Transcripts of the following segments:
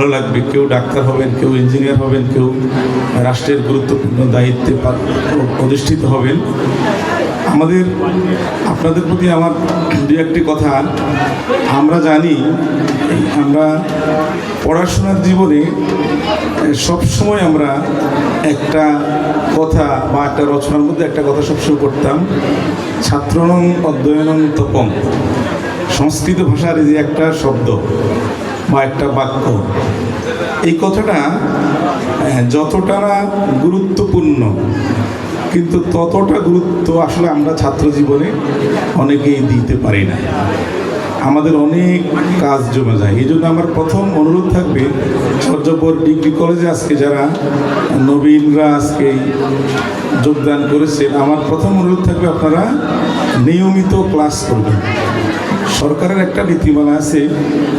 ভালো লাগবে। কেউ ডাক্তার হবেন, কেউ ইঞ্জিনিয়ার হবেন, কেউ রাষ্ট্রের গুরুত্বপূর্ণ দায়িত্বে পা- অধিষ্ঠিত হবেন। আমাদের, আপনাদের প্রতি আমার দু একটি কথা। আমরা জানি, আমরা পড়াশোনার জীবনে সব সময় আমরা একটা কথা বা একটা রচনার মধ্যে একটা কথা সবসময় করতাম ছাত্রনং অধ্যয়নং তপং। সংস্কৃত ভাষার যে একটা শব্দ বা একটা বাক্য। এই কথাটা যতটা গুরুত্বপূর্ণ, কিন্তু ততটা গুরুত্ব আসলে আমরা ছাত্র জীবনে অনেকেই দিতে পারি না। আমাদের অনেক কাজ জমে যায়। এই জন্য আমার প্রথম অনুরোধ থাকবে সর্যপর ডিগ্রি কলেজে আজকে যারা নবীনরা আজকে যোগদান করেছেন, আমার প্রথম অনুরোধ থাকবে আপনারা নিয়মিত ক্লাস করবেন। সরকারের একটা নীতিমালা আছে,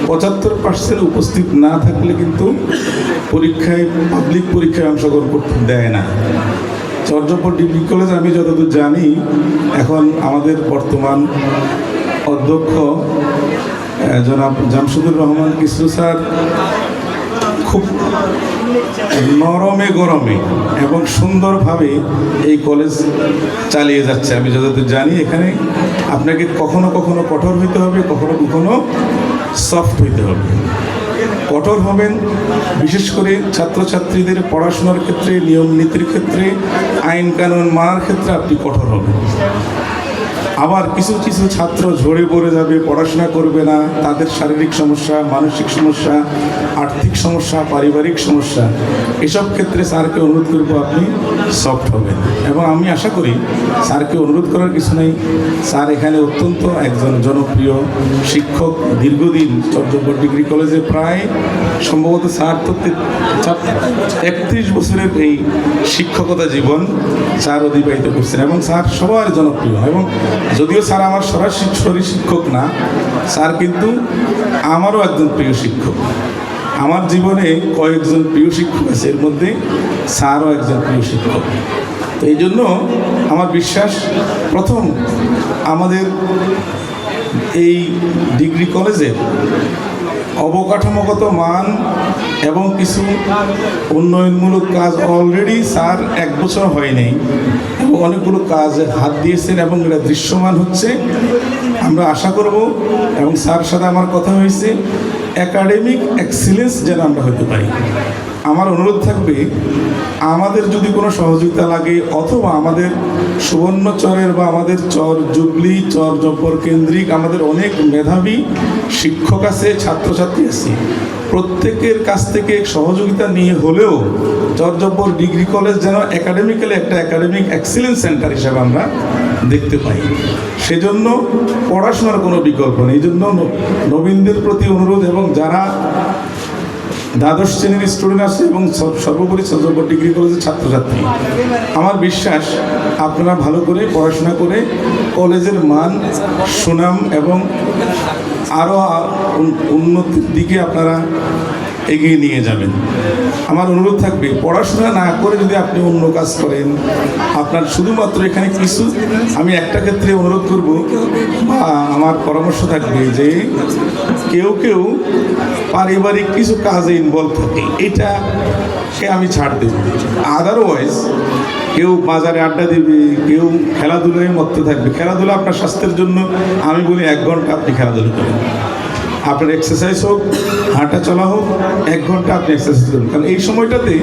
পঁচাত্তর পার্সেন্ট উপস্থিত না থাকলে কিন্তু পরীক্ষায় পাবলিক পরীক্ষায় অংশগ্রহণ করতে দেয় না। চর্যাপদ ডিগ্রি কলেজ আমি যতদূর জানি, এখন আমাদের বর্তমান অধ্যক্ষ জনাব জামশুদুর রহমান কিসরু স্যার, খুব নরমে গরমে এবং সুন্দরভাবে এই কলেজ চালিয়ে যাচ্ছে। আমি যতদূর জানি এখানে আপনাকে কখনো কখনো কঠোর হইতে হবে, কখনো কখনো সফট হইতে হবে। কঠোর হবেন, বিশেষ করে ছাত্রছাত্রীদের পড়াশোনার ক্ষেত্রে, নিয়ম নীতির ক্ষেত্রে, আইন কানুন মানার ক্ষেত্রে আপনি কঠোর হবেন। আবার কিছু কিছু ছাত্র ঝরে পড়ে যাবে, পড়াশোনা করবে না, তাদের শারীরিক সমস্যা, মানসিক সমস্যা, আর্থিক সমস্যা, পারিবারিক সমস্যা, এসব ক্ষেত্রে স্যারকে অনুরোধ করব আপনি সফট হবেন। এবং আমি আশা করি স্যারকে অনুরোধ করার কিছু নেই। স্যার এখানে অত্যন্ত একজন জনপ্রিয় শিক্ষক, দীর্ঘদিন চট্টগ্রাম ডিগ্রি কলেজে প্রায় সম্ভবত স্যার তো একত্রিশ বছরের এই শিক্ষকতা জীবন স্যার অতিবাহিত করছেন। এবং স্যার সবার জনপ্রিয় এবং যদিও স্যার আমার সরাসরি শিক্ষক না, স্যার কিন্তু আমারও একজন প্রিয় শিক্ষক। আমার জীবনে কয়েকজন প্রিয় শিক্ষক আছে, এর মধ্যে স্যারও একজন প্রিয় শিক্ষক। তো এই জন্য আমার বিশ্বাস, প্রথম আমাদের এই ডিগ্রি কলেজের অবকাঠামোগত মান এবং কিছু উন্নয়নমূলক কাজ অলরেডি স্যার, এক বছর হয়নি এবং অনেকগুলো কাজ হাত দিয়েছেন এবং এটা দৃশ্যমান হচ্ছে। আমরা আশা করব, এবং স্যার সাথে আমার কথা হয়েছে একাডেমিক এক্সিলেন্স যেন আমরা হতে পারি। আমার অনুরোধ থাকবে, আমাদের যদি কোনো সহযোগিতা লাগে অথবা আমাদের সুবর্ণচরের বা আমাদের চর জুবলি, চর জব্বর কেন্দ্রিক আমাদের অনেক মেধাবী শিক্ষক আছে, ছাত্রছাত্রী আছে। প্রত্যেকের কাছ থেকে সহযোগিতা নিয়ে হলেও চরজব্বর ডিগ্রি কলেজ যেন একাডেমিক্যালি একটা একাডেমিক এক্সিলেন্স সেন্টার হিসাবে আমরা দেখতে পাই। সেজন্য পড়াশোনার কোনো বিকল্প নেই। এই জন্য নবীনদের প্রতি অনুরোধ এবং যারা দ্বাদশ শ্রেণির স্টুডেন্ট আছে এবং সর্বোপরি চন্দ্রপুর ডিগ্রি কলেজের ছাত্রছাত্রী। আমার বিশ্বাস আপনারা ভালো করে পড়াশোনা করে কলেজের মান, সুনাম এবং আরও উন্নতির দিকে আপনারা এগিয়ে নিয়ে যাবেন। আমার অনুরোধ থাকবে, পড়াশোনা না করে যদি আপনি অন্য কাজ করেন, আপনার শুধুমাত্র এখানে কিছু আমি একটা ক্ষেত্রে অনুরোধ করব বা আমার পরামর্শ থাকবে যে কেউ কেউ পারিবারিক কিছু কাজে ইনভলভ থাকে, এটা সে আমি ছাড় দেব? আদারওয়াইজ কেউ বাজারে আড্ডা দিবে, কেউ খেলাধুলায় মত্ত থাকবে। খেলাধুলা আপনার স্বাস্থ্যের জন্য, আমি বলি এক ঘণ্টা আপনি খেলাধুলা করেন। আপনার এক্সারসাইজ হোক, হাঁটা চলা হোক, এক ঘণ্টা আপনি এক্সারসাইজ করুন। কারণ এই সময়টাতে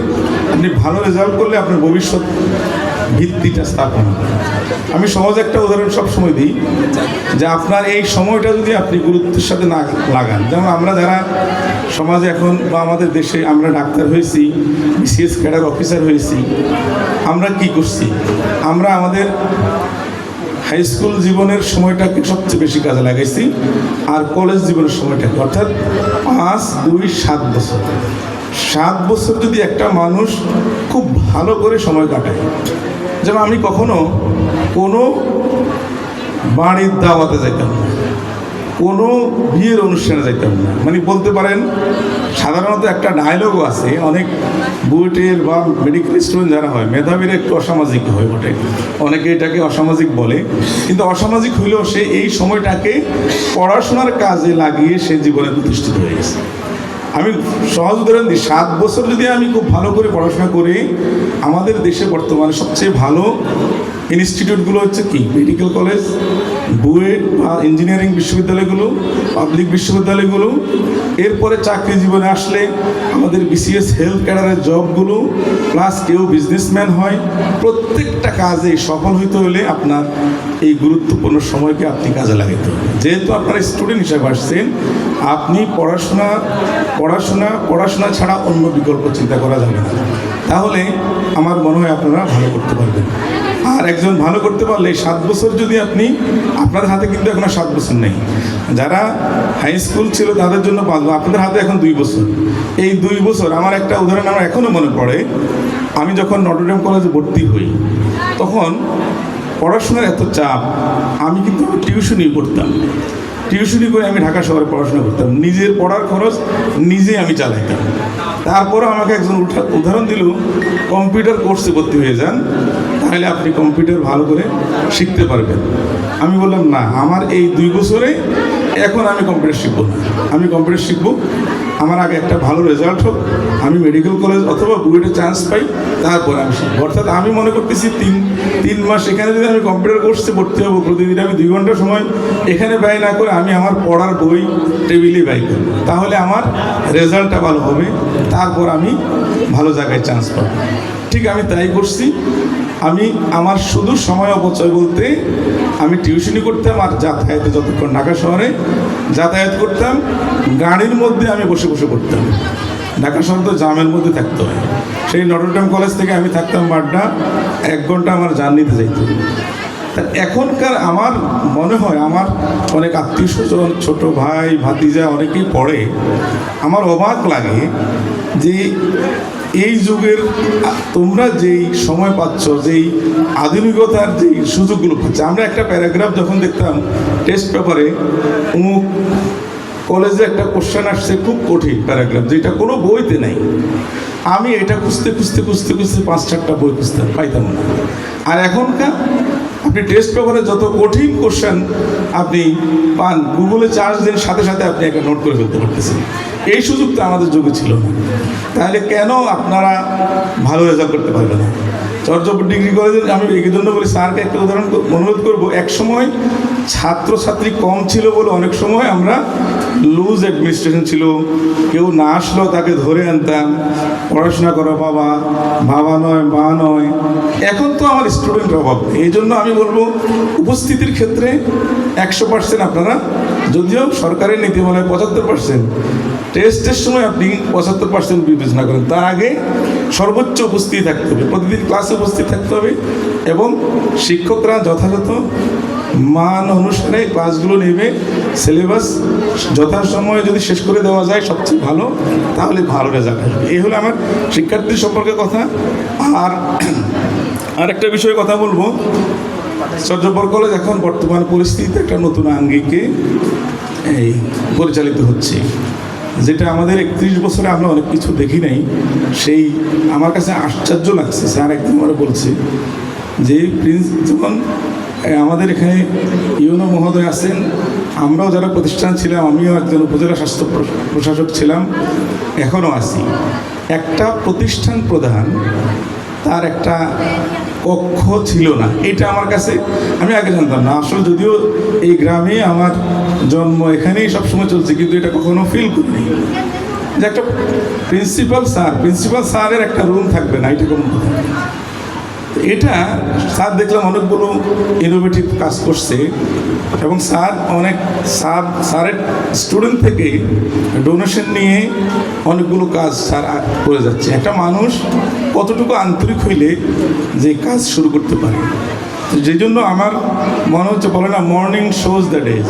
আপনি ভালো রেজাল্ট করলে আপনার ভবিষ্যৎ ভিত্তিটা স্থাপন হবে। আমি সমাজে একটা উদাহরণ সব সময় দিই, যে আপনার এই সময়টা যদি আপনি গুরুত্বের সাথে না লাগান, যেমন আমরা যারা সমাজে এখন বা আমাদের দেশে আমরা ডাক্তার হয়েছি, বিসিএস ক্যাডার অফিসার হয়েছি, আমরা কি করছি? আমরা আমাদের হাই স্কুল জীবনের সময়টাকে সবচেয়ে বেশি কাজে লাগাইছি, আর কলেজ জীবনের সময়টাকে। অর্থাৎ পাঁচ, দুই, সাত বছর। সাত বছর যদি একটা মানুষ খুব ভালো করে সময় কাটায় যেমন আমি কখনো কোনো বাড়ির দাওয়াতে যাইতাম না। কোনো বিয়ের অনুষ্ঠানে যাইতাম না। মানে বলতে পারেন, সাধারণত একটা ডায়লগও আছে, অনেক বুয়েটের বা মেডিকেল স্টুডেন্ট যারা হয়, মেধাবীরা একটু অসামাজিক হয় বটে অনেকে এটাকে অসামাজিক বলে। কিন্তু অসামাজিক হইলেও সে এই সময়টাকে পড়াশোনার কাজে লাগিয়ে সে জীবনে প্রতিষ্ঠিত হয়ে গেছে। আমি সহজ উদাহরণ দিই, সাত বছর যদি আমি খুব ভালো করে পড়াশোনা করি আমাদের দেশে বর্তমানে সবচেয়ে ভালো ইনস্টিটিউটগুলো হচ্ছে কি? মেডিকেল কলেজ বুয়েট বা ইঞ্জিনিয়ারিং বিশ্ববিদ্যালয়গুলো, পাবলিক বিশ্ববিদ্যালয়গুলো। এরপরে চাকরি জীবনে আসলে আমাদের বিসিএস হেলথ ক্যাডারের জবগুলো, প্লাস কেউ বিজনেসম্যান হয়। প্রত্যেকটা কাজে সফল হইতে হলে আপনার এই গুরুত্বপূর্ণ সময়কে আপনি কাজে লাগাইতে হবে। যেহেতু আপনার স্টুডেন্ট হিসাবে আসছেন, আপনি পড়াশোনা পড়াশোনা পড়াশোনা ছাড়া অন্য বিকল্প চিন্তা করা যাবে না। তাহলে আমার মনে হয় আপনারা ভালো করতে পারবেন। আর একজন ভালো করতে পারলে সাত বছর যদি আপনি, আপনার হাতে কিন্তু এখন আর সাত বছর নেই। যারা হাই স্কুল ছিল তাদের জন্য পাঁচ আপনাদের হাতে এখন দুই বছর। এই দুই বছর, আমার একটা উদাহরণ আমার এখনও মনে পড়ে। আমি যখন নটরডেম কলেজে ভর্তি হই, তখন পড়াশোনার এত চাপ, আমি কিন্তু টিউশনই পড়তাম। টিউশনি করে আমি ঢাকা শহরে পড়াশোনা করতাম। নিজের পড়ার খরচ নিজে আমি চালাইতাম। তারপরে আমাকে একজন উদাহরণ দিল, কম্পিউটার কোর্সে ভর্তি হয়ে যান, তাহলে আপনি কম্পিউটার ভালো করে শিখতে পারবেন। আমি বললাম, না, আমার এই দুই বছরে এখন আমি কম্পিউটার শিখব। আমি কম্পিউটার শিখব। আমার আগে একটা ভালো রেজাল্ট হোক, আমি মেডিকেল কলেজ অথবা বুয়েটে চান্স পাই, তারপর আমি শিখব। অর্থাৎ আমি মনে করতেছি তিন তিন মাস এখানে যদি আমি কম্পিউটার কোর্সে ভর্তি হব, প্রতিদিন আমি দুই ঘণ্টা সময় এখানে ব্যয় না করে আমি আমার পড়ার বই টেবিলে ব্যয় করব। তাহলে আমার রেজাল্টটা ভালো হবে, তারপর আমি ভালো জায়গায় চান্স পাবো। ঠিক আমি তাই করছি। আমি আমার শুধু সময় অপচয় বলতে আমি টিউশনি করতাম আর যাতায়াতে যতক্ষণ ঢাকা শহরে যাতায়াত করতাম, গাড়ির মধ্যে আমি বসে বসে করতাম ঢাকা শহর তো জামের মধ্যে থাকতে। হয় সেই নটরডাম কলেজ থেকে আমি থাকতাম বাড্ডা, এক ঘণ্টা আমার জার্নিতে যাইত। এখনকার আমার মনে হয়, আমার অনেক আত্মীয় স্বজন ছোটো ভাই, ভাতিজা অনেকেই পড়ে, আমার অবাক লাগে যে এই যুগের তোমরা যেই সময় পাচ্ছ, যেই আধুনিকতার যেই সুযোগগুলো পাচ্ছ। আমরা একটা প্যারাগ্রাফ যখন দেখতাম, টেস্ট পেপারে, অমুক কলেজে একটা কোশ্চেন আসছে, খুব কঠিন প্যারাগ্রাফ, যেটা কোনো বইতে নেই। আমি এটা খুঁজতে খুঁজতে খুঁজতে খুঁজতে পাঁচ চারটা বই খুঁজতে পাইতাম না। আর এখনকার আপনি টেস্ট পেপারে যত কঠিন কোশ্চেন আপনি পান গুগলে চার্জ দিন, সাথে সাথে আপনি একটা নোট করে ফেলতে পারতেছেন। এই সুযোগটা আমাদের যুগে ছিল না। তাহলে কেন আপনারা ভালো রেজাল্ট করতে পারবেন না? চর্যাপুর ডিগ্রি কলেজে আমি এই জন্য বলি, স্যারকে একটা উদাহরণ অনুরোধ করব এক সময় ছাত্রছাত্রী কম ছিল বলে অনেক সময় আমরা লুজ অ্যাডমিনিস্ট্রেশন ছিল। কেউ না আসলেও তাকে ধরে আনতাম। পড়াশোনা করো বাবা বাবা নয়, মা নয়। এখন তো আমার স্টুডেন্টের অভাব। এই জন্য আমি বলব, উপস্থিতির ক্ষেত্রে একশো পার্সেন্ট আপনারা, যদিও সরকারের নীতি বলে পঁচাত্তর পার্সেন্ট টেস্টের সময় আপনি পঁচাত্তর পার্সেন্ট বিবেচনা করেন। তার আগে সর্বোচ্চ উপস্থিত থাকতে হবে। প্রতিদিন ক্লাসে উপস্থিত থাকতে হবে এবং শিক্ষকরা যথাযথ মান অনুসারে ক্লাসগুলো নেবে সিলেবাস যথাসময়ে যদি শেষ করে দেওয়া যায় সবচেয়ে ভালো তাহলে ভালো রেজাল্ট আসবে। এই হলো আমার শিক্ষার্থী সম্পর্কে কথা। আর আরেকটা বিষয়ে কথা বলব। চর্যপর কলেজ এখন বর্তমান পরিস্থিতিতে একটা নতুন আঙ্গিকে এই পরিচালিত হচ্ছে। যেটা আমাদের একত্রিশ বছরে আমরা অনেক কিছু দেখি নাই। সেই আমার কাছে আশ্চর্য লাগছে। স্যার একদিন আমার বলছে যে প্রিন্স যেমন এ, আমাদের এখানে ইউনো মহোদয় আছেন। আমরাও যারা প্রতিষ্ঠান ছিলাম, আমিও একজন উপজেলা স্বাস্থ্য প্রশাসক ছিলাম, এখনও আছি। একটা প্রতিষ্ঠান প্রধান, তার একটা কক্ষ ছিল না। এটা আমার কাছে, আমি আগে জানতাম না। আসলে যদিও এই গ্রামে আমার জন্ম এখানেই সবসময় চলছে, কিন্তু এটা কখনো ফিল করিনি। যে একটা প্রিন্সিপাল স্যার প্রিন্সিপাল স্যারের একটা রুম থাকবে না, এটা কোনো কথা এটা স্যার দেখলাম অনেকগুলো ইনোভেটিভ কাজ করছে এবং স্যার অনেক স্যার, স্যারের স্টুডেন্ট থেকে ডোনেশন নিয়ে অনেকগুলো কাজ স্যার করে যাচ্ছে। একটা মানুষ কতটুকু আন্তরিক হইলে যে কাজ শুরু করতে পারে। যে জন্য আমার মনে হচ্ছে বলে না মর্নিং শোজ দ্য ডেজ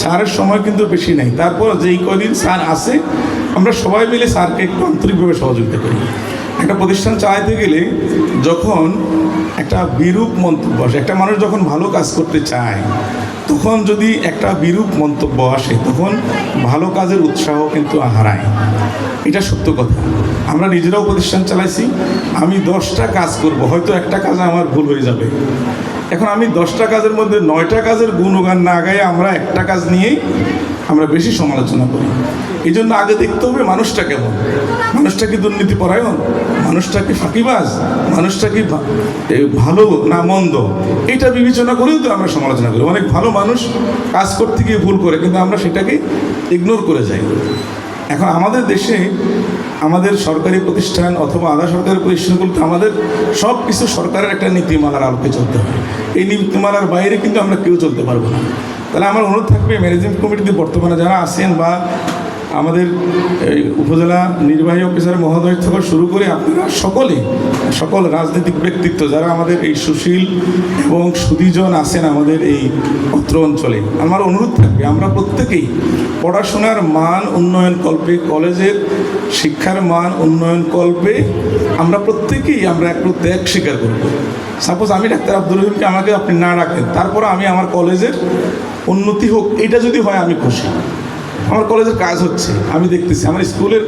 স্যারের সময় কিন্তু বেশি নেই। তারপর যেই কদিন স্যার আসে আমরা সবাই মিলে স্যারকে একটু আন্তরিকভাবে সহযোগিতা করি। একটা প্রতিষ্ঠান চালাইতে গেলে যখন একটা বিরূপ মন্তব্য আসে, একটা মানুষ যখন ভালো কাজ করতে চায়, তখন যদি একটা বিরূপ মন্তব্য আসে, তখন ভালো কাজের উৎসাহ কিন্তু হারায়। এটা সত্য কথা। আমরা নিজেরাও প্রতিষ্ঠান চালাইছি, আমি দশটা কাজ করব, হয়তো একটা কাজে আমার ভুল হয়ে যাবে। এখন আমি দশটা কাজের মধ্যে নয়টা কাজের গুণগান না গায়ে আমরা একটা কাজ নিয়েই আমরা বেশি সমালোচনা করি। এই জন্য আগে দেখতে হবে মানুষটা কেমন। মানুষটা কি দুর্নীতি পরায়ণ মানুষটা কি ফাঁকিবাজ? মানুষটা কি ভালো না মন্দ? এটা বিবেচনা করেও তো আমরা সমালোচনা করি। অনেক ভালো মানুষ কাজ করতে গিয়ে ভুল করে, কিন্তু আমরা সেটাকে ইগনোর করে যাই। এখন আমাদের দেশে আমাদের সরকারি প্রতিষ্ঠান অথবা আধা সরকারি প্রতিষ্ঠানগুলোতে আমাদের সব কিছু সরকারের একটা নীতিমালার আলোকে চলতে হয়। এই নীতিমালার বাইরে কিন্তু আমরা কেউ চলতে পারব না। তাহলে আমার অনুরোধ থাকবে ম্যানেজমেন্ট কমিটিতে বর্তমানে যারা আছেন বা আমাদের এই উপজেলা নির্বাহী অফিসার, মহোদয় থেকে শুরু করে আপনারা সকলে, সকল রাজনৈতিক ব্যক্তিত্ব যারা আমাদের এই সুশীল এবং সুদীজন আছেন আমাদের এই অত্র অঞ্চলে, আমার অনুরোধ থাকবে আমরা প্রত্যেকেই পড়াশোনার মান উন্নয়ন কল্পে, কলেজের শিক্ষার মান উন্নয়ন কল্পে আমরা প্রত্যেকেই আমরা একটু ত্যাগ স্বীকার করব। সাপোজ আমি ডাক্তার আব্দুল রহিমকে আমাকে আপনি না রাখেন তারপর আমি আমার কলেজের উন্নতি হোক, এটা যদি হয় আমি খুশি। আমার কলেজের কাজ হচ্ছে, আমি দেখতেছি। আমার স্কুলের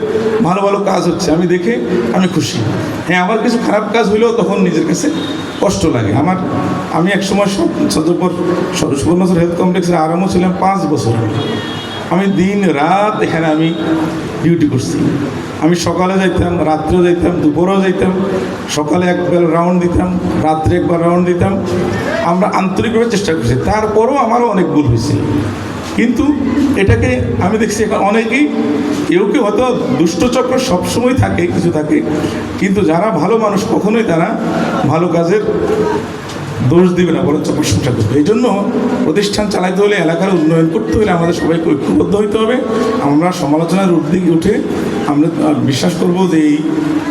ভালো ভালো কাজ হচ্ছে, আমি দেখে আমি খুশি। হ্যাঁ আমার কিছু খারাপ কাজ হইলেও তখন নিজের কাছে কষ্ট লাগে। আমার, আমি একসময় সদ্যপর সুবর্ণচর হেলথ কমপ্লেক্সের আরামও ছিলাম পাঁচ বছর আমি দিন রাত এখানে আমি ডিউটি করছি। আমি সকালে যাইতাম, রাত্রেও যাইতাম, দুপুরেও যাইতাম, সকালে একবার রাউন্ড দিতাম, রাত্রে একবার রাউন্ড দিতাম। আমরা আন্তরিকভাবে চেষ্টা করছি। তারপরও আমারও অনেক ভুল হয়েছে। কিন্তু এটাকে আমি দেখছি এখন অনেকেই, কেউ কেউ হয়তো দুষ্টচক্র সবসময় থাকে, কিছু থাকে, কিন্তু যারা ভালো মানুষ কখনোই তারা ভালো কাজের দোষ দিবে না, বরঞ্চ প্রশংসা করবে। এই জন্য প্রতিষ্ঠান চালাইতে হলে এলাকার উন্নয়ন করতে হলে আমাদের সবাইকে ঐক্যবদ্ধ হইতে হবে। আমরা সমালোচনার উদ্দিকে উঠে আমরা বিশ্বাস করব যে এই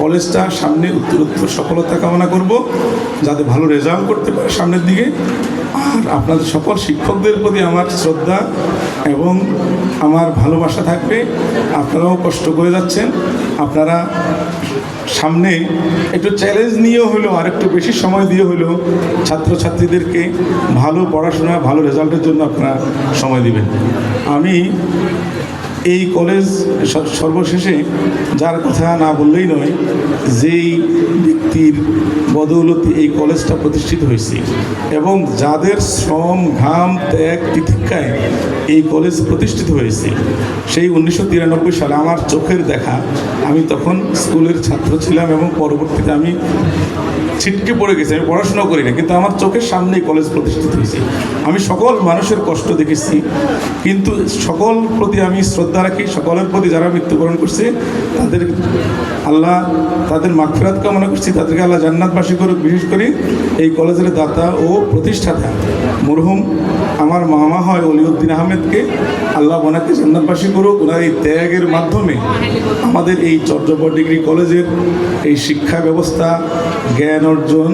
কলেজটা সামনে উত্তরোত্তর সফলতা কামনা করব, যাতে ভালো রেজাল্ট করতে পারে সামনের দিকে। আর আপনাদের সকল শিক্ষকদের প্রতি আমার শ্রদ্ধা এবং আমার ভালোবাসা থাকবে। আপনারাও কষ্ট করে যাচ্ছেন। আপনারা সামনে একটু চ্যালেঞ্জ নিয়েও হলো আর একটু বেশি সময় দিয়ে হলেও ছাত্রছাত্রীদেরকে ভালো পড়াশোনা, ভালো রেজাল্টের জন্য আপনারা সময় দিবেন। আমি এই কলেজ সর্বশেষে, যার কথা না বললেই নয়, যেই ব্যক্তির বদৌলতে এই কলেজটা প্রতিষ্ঠিত হয়েছে এবং যাদের শ্রম, ঘাম, ত্যাগ, তিতিক্ষায় এই কলেজ প্রতিষ্ঠিত হয়েছে, সেই উনিশশো তিরানব্বই সালে আমার চোখের দেখা, আমি তখন স্কুলের ছাত্র ছিলাম এবং পরবর্তীতে আমি ছিটকে পড়ে গেছি, আমি পড়াশোনা করি না, কিন্তু আমার চোখের সামনেই কলেজ প্রতিষ্ঠিত হয়েছে। আমি সকল মানুষের কষ্ট দেখেছি, কিন্তু সকল প্রতি আমি শ্রদ্ধা রাখি, সকলের প্রতি যারা মৃত্যুবরণ করছে, তাদের আল্লাহ তাদের মাগফিরাত কামনা করছি, তাদেরকে আল্লাহ জান্নাতবাসী করুক। বিশেষ করে এই কলেজের দাতা ও প্রতিষ্ঠাতা মরহুম আমার মামা হয় অলিউদ্দিন আহমেদকে আল্লাহ ওনাকে জান্নাতবাসী করুক, ওনার এই ত্যাগের মাধ্যমে আমাদের এই চর্যপর ডিগ্রি কলেজের এই শিক্ষা ব্যবস্থা, জ্ঞান অর্জন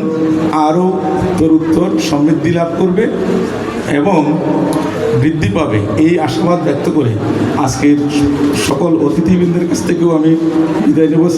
আরও উত্তর সমৃদ্ধি লাভ করবে এবং বৃদ্ধি পাবে। এই আশাবাদ ব্যক্ত করে আজকের সকল অতিথিবৃন্দের কাছ থেকেও আমি বিদায় নেব।